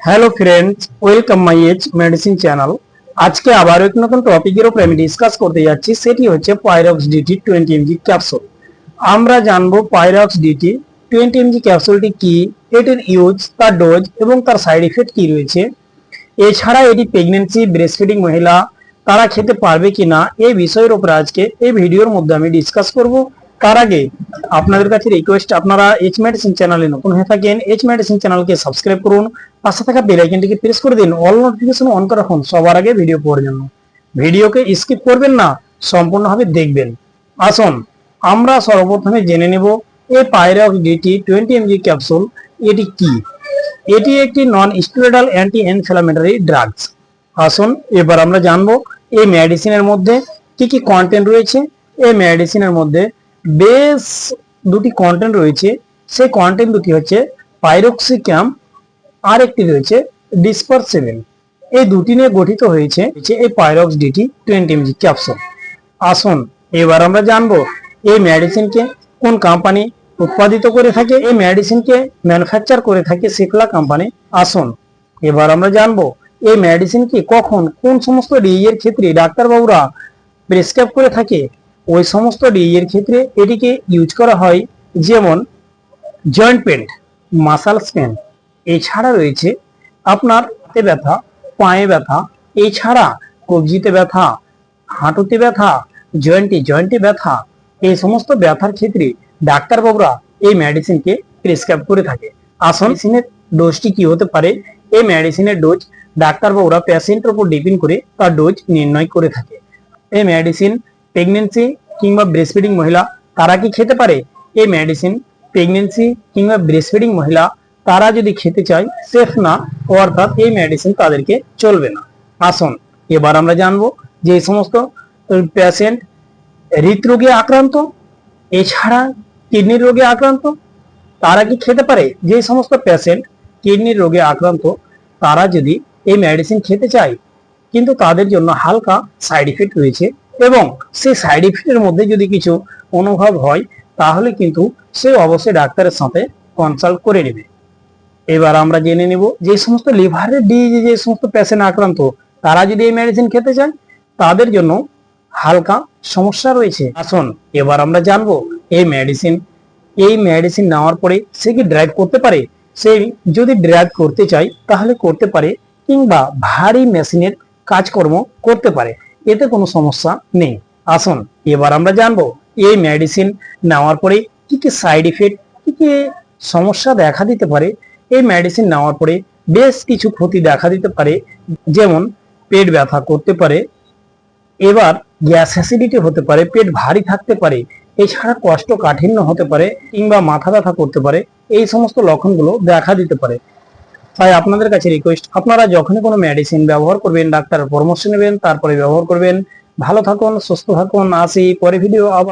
Hello friends welcome my age medicine channel আজকে আবার এক নতুন টপিকের উপর আমি ডিসকাস করতে যাচ্ছি, সেটি হচ্ছে Pyrox DT twenty M G capsule আমরা জানব Pyrox DT twenty M G ক্যাপসুলটি কি, এটির ইউজ তার ডোজ এবং তার সাইড ইফেক্ট কি রয়েছে। এছাড়া এটি প্রেগনেন্সি ব্রেস্টফিডিং মহিলা, তারা খেতে পারবে কিনা এই বিষয়ের উপর আজকে এই ভিডিওর মধ্যে আমি ডিসকাস করব। তার আগে আপনাদের কাছে রিকোয়েস্ট আপনারা এইচ মেডিসিন চ্যানেলে নতুন হয়ে থাকেন এইচ মেডিসিন চ্যানেলকে সাবস্ক্রাইব করুন, পাশে থাকা বেল প্রেস করে দিন অল নোটিফিকেশন অন করে রাখুন সবার আগে ভিডিও পাওয়ার জন্য। ভিডিওকে স্কিপ করবেন না, সম্পূর্ণভাবে দেখবেন। আসুন, আমরা সর্বপ্রথমে জেনে নেব, এই Pyrox DT twenty M G capsule এটি কি? এটি একটি non steroidal anti inflammatory drugs আসুন, এবার আমরা জানব, এই মেডিসিনের মধ্যে কি কি কন্টেন্ট রয়েছে? এই মেডিসিনের মধ্যে বেশ দুটি কন্টেন্ট রয়েছে, সেই কন্টেন্ট দুটি হচ্ছে পাইরক্সিক্যাম আর একটি রয়েছে ডিসপারসেভেন এই দুটি নিয়ে গঠিত হয়েছে এই Pyrox DT twenty M G capsule আসুন, এবার আমরা জানব এই মেডিসিনকে কোন কোম্পানি উৎপাদিত করে থাকে, এই মেডিসিনকে ম্যানুফ্যাকচার করে থাকে সিকলা কোম্পানি আসুন, এবার আমরা জানব এই মেডিসিনকে কখন, কোন সমস্ত ডিই এর ক্ষেত্রে ডাক্তারবাবুরা প্রেসক্রাইব করে থাকে ওই সমস্ত ডিই এর ক্ষেত্রে এটিকে ইউজ করা হয় যেমন জয়েন্ট পেন মাসাল স্পেন এছাড়া রয়েছে আপনার হাতে ব্যথা, পায়ে ব্যথা, এছাড়া কবজিতে ব্যথা, হাঁটুতে ব্যথা জয়েন্টে জয়েন্টে ব্যথা, এই সমস্ত ব্যথার ক্ষেত্রে ডাক্তারবাবুরা এই মেডিসিনকে প্রেসক্রাইব করে থাকে। মেডিসিনের ডোজটি কি হতে পারে? এই মেডিসিনের ডোজ ডাক্তারবাবুরা পেশেন্টের উপর ডিপেন্ড করে তার ডোজ নির্ণয় করে থাকে। এই মেডিসিন প্রেগনেন্সি কিংবা ব্রেস্টফিডিং মহিলা, তারা কি খেতে পারে? এই মেডিসিন প্রেগনেন্সি কিংবা ব্রেস্টফিডিং মহিলা, তারা যদি খেতে চায় সেফ না, অর্থাৎ এই মেডিসিন তাদেরকে চলবে না। আসুন, এবার আমরা জানব যে সমস্ত পেশেন্ট হৃদরোগে আক্রান্ত, এছাড়া কিডনির রোগে আক্রান্ত, তারা কি খেতে পারে? যে সমস্ত পেশেন্ট কিডনির রোগে আক্রান্ত, তারা যদি এই মেডিসিন খেতে চায়, কিন্তু তাদের জন্য হালকা সাইড ইফেক্ট রয়েছে এবং সেই সাইড ইফেক্টের মধ্যে যদি কিছু অনুভব হয়, তাহলে কিন্তু সে অবশ্যই ডাক্তারের সাথে কনসাল্ট করে নেবে। এবার আমরা জেনে নেব যে সমস্ত লিভারের ডিজিজে যে সমস্ত পেশেন্ট আক্রান্ত, তারা যদি এই মেডিসিন খেতে চায় তাদের জন্য হালকা সমস্যা রয়েছে। আসুন, এবার আমরা জানব এই মেডিসিন এই মেডিসিন নেওয়ার পরে সে কি ড্রাইভ করতে পারে? সে যদি ড্রাইভ করতে চায়, তাহলে করতে পারে কিংবা ভারী মেশিনের কাজকর্ম করতে পারে। এতে কোনো সমস্যা নেই। আসুন, এবার আমরা জানব, এই মেডিসিন নেওয়ার পরে কি কি সাইড ইফেক্ট কি কি সমস্যা দেখা দিতে পারে? এই মেডিসিন নেওয়ার পরে বেশ কিছু ক্ষতি দেখা দিতে পারে, যেমন পেট ব্যথা করতে পারে, এবার গ্যাস অ্যাসিডিটি হতে পারে, পেট ভারী থাকতে পারে, এছাড়া কষ্ট কাঠিন্য হতে পারে, কিংবা মাথা ব্যথা করতে পারে, এই সমস্ত লক্ষণগুলো দেখা দিতে পারে। তাই আপনাদের কাছে রিকোয়েস্ট আপনারা যখনই কোনো মেডিসিন ব্যবহার করবেন ডাক্তারের পরামর্শ নেবেন, তারপরে ব্যবহার করবেন। ভালো থাকুন, সুস্থ থাকুন, আসি, পরে ভিডিও আবার